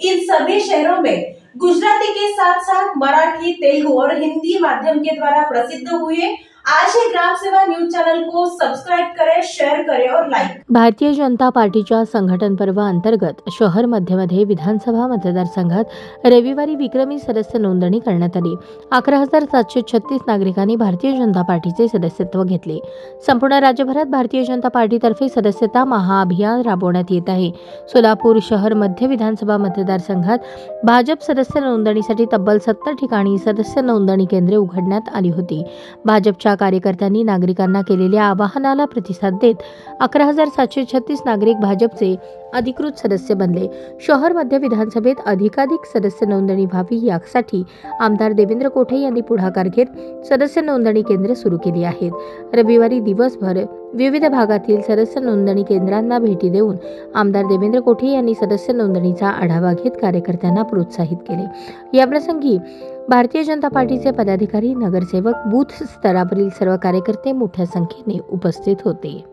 In सभी शहरों में गुजराती के साथ साथ मराठी तेलुगु और हिंदी माध्यम के द्वारा प्रसिद्ध हुए। ग्राम सेवा न्यूज चैनल को सब्सक्राइब करें शेयर करें और लाइक भारतीय जनता पार्टीच्या संघटन पर्व अंतर्गत शहर मध्यमध्ये विधानसभा मतदारसंघात रविवारी विक्रमी सदस्य नोंदणी करण्यात आली. अकरा हजार सातशे छत्तीस नागरिकांनी भारतीय जनता पार्टीचे सदस्यत्व घेतले. संपूर्ण राज्यभरात भारतीय जनता पार्टीतर्फे सदस्यता महाअभियान राबवण्यात येत आहे. सोलापूर शहर मध्य विधानसभा मतदारसंघात भाजप सदस्य नोंदणीसाठी तब्बल सत्तर ठिकाणी सदस्य नोंदणी केंद्रे उघडण्यात आली होती. भाजपच्या कार्यकर्त्यांनी नागरिकांना केलेल्या आवाहनाला प्रतिसाद देत अकरा हजार सातशे छत्तीस नागरिक भाजपचे अधिकृत सदस्य बनले. शहर मध्य विधानसभेत अधिकाधिक सदस्य नोंदणी व्हावी यासाठी आमदार देवेंद्र कोठे यांनी पुढाकार घेत सदस्य नोंदणी केंद्र सुरू केली आहेत. रविवारी दिवसभर विविध भागातील सदस्य नोंदणी केंद्रांना भेटी देऊन आमदार देवेंद्र कोठे यांनी सदस्य नोंदणीचा आढावा घेत कार्यकर्त्यांना प्रोत्साहित केले. याप्रसंगी भारतीय जनता पार्टीचे पदाधिकारी नगरसेवक बूथ स्तरावरील सर्व कार्यकर्ते मोठ्या संख्येने उपस्थित होते.